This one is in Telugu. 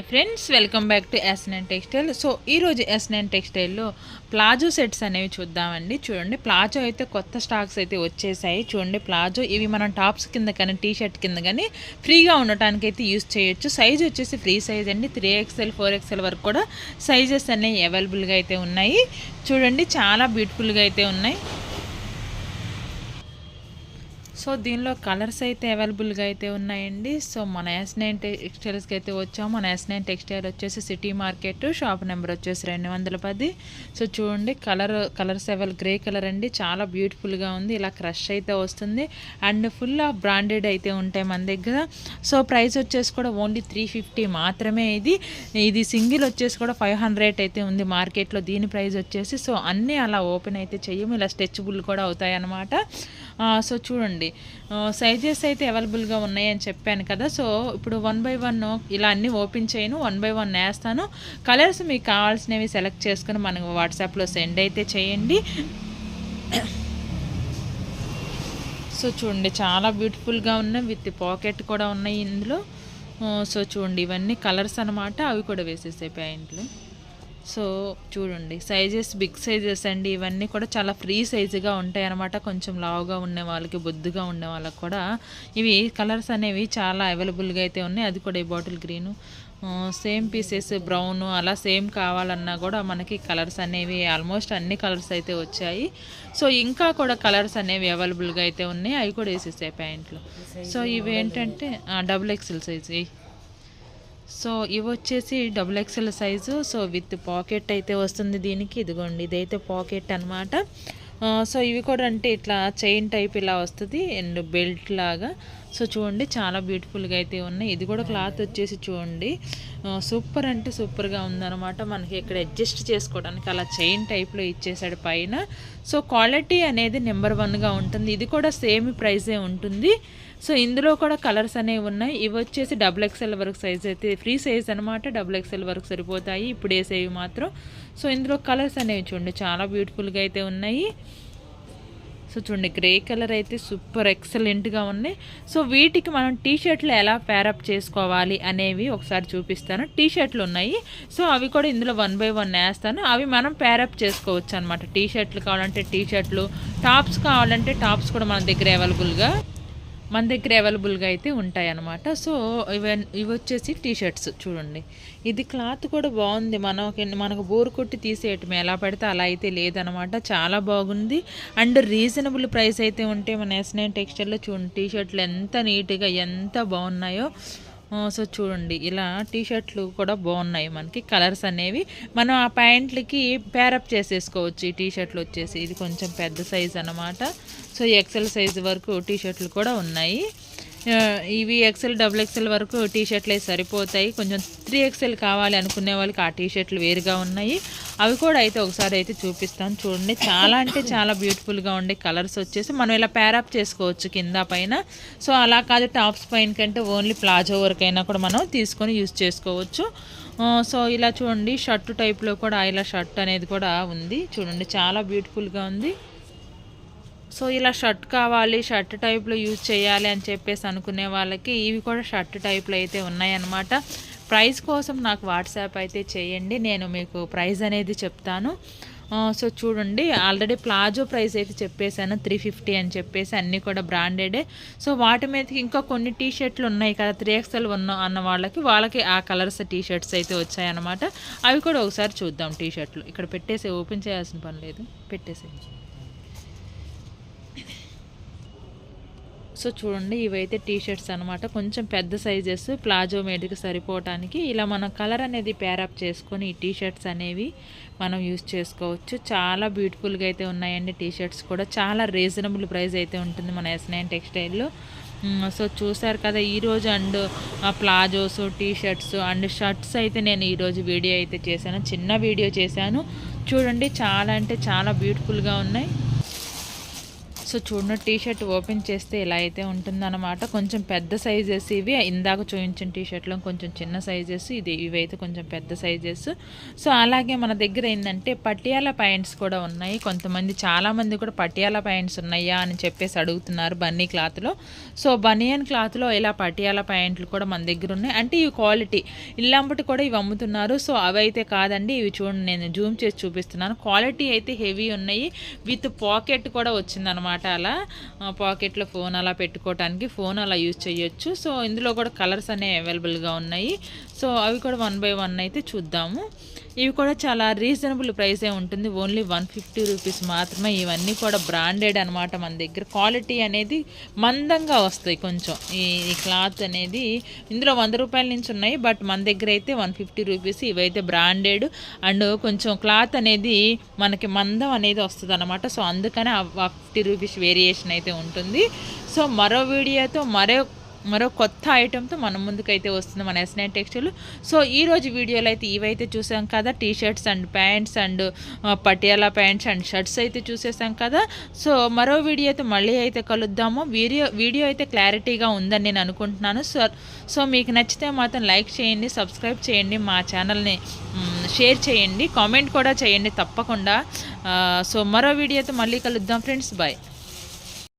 Friends welcome back to S textile so ఈరోజు ఎస్ టెక్స్టైల్లో ప్లాజో సెట్స్ అనేవి చూద్దామండి. చూడండి ప్లాజో అయితే కొత్త స్టాక్స్ అయితే వచ్చేసాయి. చూడండి ప్లాజో ఇవి మనం టాప్స్ కింద కానీ టీ షర్ట్ కింద కానీ ఫ్రీగా ఉండటానికి అయితే యూస్ చేయొచ్చు. సైజ్ వచ్చేసి ఫ్రీ సైజ్ అండి. త్రీ ఎక్స్ఎల్ ఫోర్ ఎక్స్ఎల్ వరకు కూడా సైజెస్ అనేవి అవైలబుల్గా అయితే ఉన్నాయి. చూడండి చాలా బ్యూటిఫుల్గా అయితే ఉన్నాయి. సో దీనిలో కలర్స్ అయితే అవైలబుల్గా అయితే ఉన్నాయండి. సో మన ఎస్ నైన్ టెక్స్టైల్స్కి అయితే వచ్చాము. మన ఎస్ నైన్ టెక్స్టైల్ వచ్చేసి సిటీ మార్కెట్ షాప్ నెంబర్ వచ్చేసి రెండు వందల పది. సో చూడండి colour colours avail grey colour అండి. చాలా బ్యూటిఫుల్గా ఉంది. ఇలా క్రష్ అయితే వస్తుంది. అండ్ ఫుల్ ఆఫ్ బ్రాండెడ్ అయితే ఉంటాయి మన దగ్గర. సో ప్రైస్ వచ్చేసి కూడా ఓన్లీ త్రీ ఫిఫ్టీ మాత్రమే ఇది. ఇది సింగిల్ వచ్చేసి కూడా ఫైవ్ హండ్రెడ్ అయితే ఉంది మార్కెట్లో. దీని ప్రైస్ వచ్చేసి సో అన్నీ అలా ఓపెన్ అయితే చెయ్యము. ఇలా స్ట్రెచబుల్ కూడా అవుతాయి అన్నమాట సో చూడండి సైజెస్ అయితే అవైలబుల్గా ఉన్నాయని చెప్పాను కదా. సో ఇప్పుడు వన్ బై వన్ ఇలా అన్నీ ఓపెన్ చేయను వన్ బై వన్ వేస్తాను. కలర్స్ మీకు కావాల్సినవి సెలెక్ట్ చేసుకుని మనకు వాట్సాప్లో సెండ్ అయితే చేయండి. సో చూడండి చాలా బ్యూటిఫుల్గా ఉన్నాయి విత్ పాకెట్ కూడా ఉన్నాయి ఇందులో. సో చూడండి ఇవన్నీ కలర్స్ అనమాట అవి కూడా వేసేసాయి ప్యాంట్లు సో చూడండి సైజెస్ బిగ్ సైజెస్ అండి. ఇవన్నీ కూడా చాలా ఫ్రీ సైజుగా ఉంటాయి అనమాట కొంచెం లావుగా ఉండే వాళ్ళకి బొద్దుగా ఉండే వాళ్ళకి కూడా. ఇవి కలర్స్ అనేవి చాలా అవైలబుల్గా అయితే ఉన్నాయి. అది కూడా ఈ bottle green. Same pieces brown అలా సేమ్ కావాలన్నా కూడా మనకి కలర్స్ అనేవి ఆల్మోస్ట్ అన్ని కలర్స్ అయితే వచ్చాయి. సో ఇంకా కూడా కలర్స్ అనేవి అవైలబుల్గా అయితే ఉన్నాయి. అవి కూడా వేసేసాయి ప్యాంట్లు. సో ఇవి ఏంటంటే డబుల్ ఎక్సెల్ సైజ్. సో ఇవి వచ్చేసి double XL size. So with pocket అయితే వస్తుంది దీనికి. ఇదిగోండి ఇదైతే పాకెట్ అనమాట సో ఇవి కూడా అంటే ఇట్లా చైన్ టైప్ ఇలా వస్తుంది అండ్ బెల్ట్ లాగా. సో చూడండి చాలా బ్యూటిఫుల్గా అయితే ఉన్నాయి. ఇది కూడా క్లాత్ వచ్చేసి చూడండి. సూపర్ అంటే సూపర్గా ఉందన్నమాట. మనకి ఇక్కడ అడ్జస్ట్ చేసుకోవడానికి అలా చైన్ టైప్లో ఇచ్చేసాడు పైన. సో క్వాలిటీ అనేది నెంబర్ వన్గా ఉంటుంది. ఇది కూడా సేమ్ ప్రైజే ఉంటుంది. సో ఇందులో కూడా కలర్స్ అనేవి ఉన్నాయి. ఇవి వచ్చేసి డబుల్ ఎక్స్ఎల్ వరకు సైజ్ అయితే ఫ్రీ సైజ్ అనమాట డబుల్ ఎక్స్ఎల్ వరకు సరిపోతాయి. ఇప్పుడు వేసేవి మాత్రం. సో ఇందులో కలర్స్ అనేవి చూడండి. చాలా బ్యూటిఫుల్గా అయితే ఉన్నాయి. సో చూడండి గ్రే కలర్ అయితే సూపర్ ఎక్సలెంట్గా ఉన్నాయి. సో వీటికి మనం టీ షర్ట్లు ఎలా ప్యారప్ చేసుకోవాలి అనేవి ఒకసారి చూపిస్తాను. టీ షర్ట్లు ఉన్నాయి. సో అవి కూడా ఇందులో వన్ బై వన్ వేస్తాను. అవి మనం ప్యారప్ చేసుకోవచ్చు అనమాట టీ షర్ట్లు కావాలంటే టీ షర్ట్లు టాప్స్ కావాలంటే టాప్స్ కూడా మన దగ్గర అవైలబుల్గా మన దగ్గర అవైలబుల్గా అయితే ఉంటాయి అన్నమాట సో ఇవన్నీ ఇవి వచ్చేసి టీ షర్ట్స్ చూడండి. ఇది క్లాత్ కూడా బాగుంది. మనకి మనకు బోర్ కొట్టి తీసేయటం ఎలా పడితే అలా అయితే లేదనమాట చాలా బాగుంది. అండ్ రీజనబుల్ ప్రైస్ అయితే ఉంటే మన ఎస్ నైన్ టెక్స్టైల్లో చూడండి. టీ షర్ట్లు ఎంత నీట్గా ఎంత బాగున్నాయో. సో చూడండి ఇలా టీ షర్ట్లు కూడా బాగున్నాయి మనకి. కలర్స్ అనేవి మనం ఆ ప్యాంట్లకి ప్యారప్ చేసేసుకోవచ్చు. ఈ టీషర్ట్లు వచ్చేసి ఇది కొంచెం పెద్ద సైజ్ అనమాట సో ఎక్సెల్ సైజ్ వరకు టీ షర్ట్లు కూడా ఉన్నాయి. ఇవి ఎక్సెల్ డబుల్ ఎక్సెల్ వరకు టీ షర్ట్లు సరిపోతాయి. కొంచెం త్రీ ఎక్సెల్ కావాలి అనుకునే వాళ్ళకి ఆ టీ షర్ట్లు వేరుగా ఉన్నాయి. అవి కూడా అయితే ఒకసారి అయితే చూపిస్తాను. చూడండి చాలా అంటే చాలా బ్యూటిఫుల్గా ఉండే కలర్స్ వచ్చేసి మనం ఇలా ప్యారప్ చేసుకోవచ్చు కింద పైన. సో అలా కాదు టాప్స్ పైన కంటే ఓన్లీ ప్లాజో వరకైనా కూడా మనం తీసుకొని యూజ్ చేసుకోవచ్చు. సో ఇలా చూడండి షర్ట్ టైప్లో కూడా ఇలా షర్ట్ అనేది కూడా ఉంది. చూడండి చాలా బ్యూటిఫుల్గా ఉంది. సో ఇలా షర్ట్ కావాలి షర్ట్ టైప్లో యూజ్ చేయాలి అని చెప్పేసి అనుకునే వాళ్ళకి ఇవి కూడా షర్ట్ టైప్లో అయితే ఉన్నాయన్నమాట. ప్రైస్ కోసం నాకు వాట్సాప్ అయితే చేయండి నేను మీకు ప్రైస్ అనేది చెప్తాను. సో చూడండి ఆల్రెడీ ప్లాజో ప్రైస్ అయితే చెప్పేశాను త్రీ ఫిఫ్టీ అని చెప్పేసి అన్నీ కూడా బ్రాండెడే. సో వాటి మీదకి ఇంకా కొన్ని టీ షర్ట్లు ఉన్నాయి కదా త్రీ ఎక్స్ఎల్ ఉన్న అన్న వాళ్ళకి వాళ్ళకి ఆ కలర్స్ టీ షర్ట్స్ అయితే వచ్చాయన్నమాట. అవి కూడా ఒకసారి చూద్దాం టీ షర్ట్లు ఇక్కడ పెట్టేసి ఓపెన్ చేయాల్సిన పని లేదు పెట్టేసేయండి. సో చూడండి ఇవైతే టీ షర్ట్స్ అనమాట కొంచెం పెద్ద సైజెస్ ప్లాజో మీదకి సరిపోవటానికి. ఇలా మనం కలర్ అనేది పేరప్ చేసుకొని ఈ టీ షర్ట్స్ అనేవి మనం యూజ్ చేసుకోవచ్చు. చాలా బ్యూటిఫుల్గా అయితే ఉన్నాయండి టీ షర్ట్స్ కూడా. చాలా రీజనబుల్ ప్రైస్ అయితే ఉంటుంది మన ఎస్ నైన్ టెక్స్టైల్లో సో చూసారు కదా ఈరోజు and palazzos T shirts and shirts అయితే నేను ఈరోజు వీడియో అయితే చేశాను. చిన్న వీడియో చేశాను. చూడండి చాలా అంటే చాలా బ్యూటిఫుల్గా ఉన్నాయి. సో చూడండి టీ షర్ట్ ఓపెన్ చేస్తే ఇలా అయితే ఉంటుందన్నమాట. కొంచెం పెద్ద సైజెస్ ఇవి. ఇందాక చూపించిన టీ షర్ట్లో కొంచెం చిన్న సైజెస్ ఇది ఇవైతే కొంచెం పెద్ద సైజెస్ సో అలాగే మన దగ్గర ఏంటంటే పటియాల ప్యాంట్స్ కూడా ఉన్నాయి. కొంతమంది చాలామంది కూడా పటియాల ప్యాంట్స్ ఉన్నాయా అని చెప్పేసి అడుగుతున్నారు బన్నీ క్లాత్లో. సో బనియన్ క్లాత్లో ఇలా పటియాల ప్యాంట్లు కూడా మన దగ్గర ఉన్నాయి. అంటే ఇవి క్వాలిటీ ఇల్లంబటి కూడా ఇవి అమ్ముతున్నారు. సో అవి అయితే కాదండి. ఇవి చూడండి నేను జూమ్ చేసి చూపిస్తున్నాను. క్వాలిటీ అయితే హెవీ ఉన్నాయి. విత్ పాకెట్ కూడా వచ్చిందనమాట అలా పాకెట్లో ఫోన్ అలా పెట్టుకోవడానికి ఫోన్ అలా యూజ్ చేయొచ్చు. సో ఇందులో కూడా కలర్స్ అనేవి అవైలబుల్గా ఉన్నాయి. సో అవి కూడా వన్ బై వన్ అయితే చూద్దాము. ఇవి కూడా చాలా రీజనబుల్ ప్రైసే ఉంటుంది. ఓన్లీ వన్ ఫిఫ్టీ రూపీస్ మాత్రమే. ఇవన్నీ కూడా బ్రాండెడ్ అనమాట మన దగ్గర. క్వాలిటీ అనేది మందంగా వస్తాయి కొంచెం. ఈ ఈ క్లాత్ అనేది ఇందులో వంద రూపాయల నుంచి ఉన్నాయి. బట్ మన దగ్గర అయితే వన్ ఫిఫ్టీ రూపీస్ ఇవైతే బ్రాండెడ్ అండ్ కొంచెం క్లాత్ అనేది మనకి మందం అనేది వస్తుంది అనమాట సో అందుకనే ఫిఫ్టీ రూపీస్ వేరియేషన్ అయితే ఉంటుంది. సో మరో వీడియోతో మరో మరో కొత్త ఐటెంతో మన ముందుకైతే వస్తుంది మన ఎస్ నైన్ టెక్స్టైల్ సో ఈ రోజు వీడియోలో అయితే ఇవైతే చూసాం కదా T shirts and pants and Patiala pants and shirts అయితే చూసేసాం కదా. సో మరో వీడియో అయితే మళ్ళీ అయితే కలుద్దాము. వీడియో వీడియో అయితే క్లారిటీగా ఉందని నేను అనుకుంటున్నాను. సో సో మీకు నచ్చితే మాత్రం లైక్ చేయండి సబ్స్క్రైబ్ చేయండి మా ఛానల్ని షేర్ చేయండి కామెంట్ కూడా చేయండి తప్పకుండా. సో మరో వీడియోతో మళ్ళీ కలుద్దాం ఫ్రెండ్స్. బాయ్